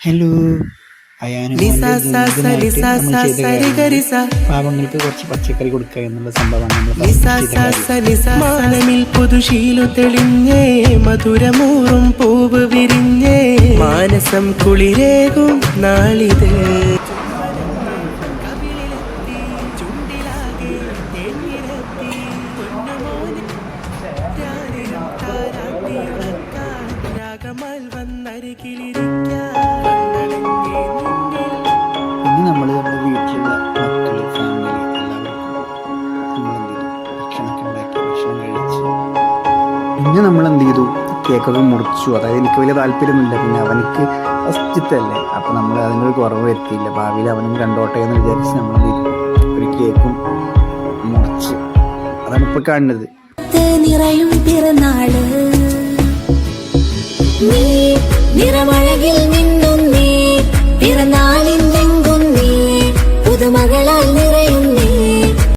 Hello. പാവങ്ങൾക്ക് കുറച്ച് പച്ചക്കറി കൊടുക്കുക എന്നുള്ള സംഭവമാണ് പുതുശീലു തെളിഞ്ഞേ മധുരമൂറും പൂവ് വിരിഞ്ഞേ. മാനസം കുളിരേകും നാളിത്. രാഗമാൽ വന്നരികിലിരിക്കാൻ ഭക്ഷണം പിന്നെ നമ്മൾ എന്ത് ചെയ്തു? കേക്കൊക്കെ മുറിച്ചു. അതായത് എനിക്ക് വലിയ താല്പര്യമൊന്നുമില്ല. പിന്നെ അവനക്ക് ഫസ്റ്റത്തല്ലേ അപ്പോൾ അപ്പം നമ്മൾ അതിനൊരു കുറവ് വരുത്തിയില്ല. ഭാവിയിൽ അവനും കണ്ടോട്ടെ എന്ന് വിചാരിച്ച് നമ്മൾ ഒരു കേക്കും മുറിച്ച്. അതാണ് ഇപ്പോൾ കാണുന്നത്. നിറയും പിറന്നാൾ. നീ നിറമഴകിൽ നിന്നും നീ പിറന്നാളിൻ വെങ്കും നീ പുതുമകളാൽ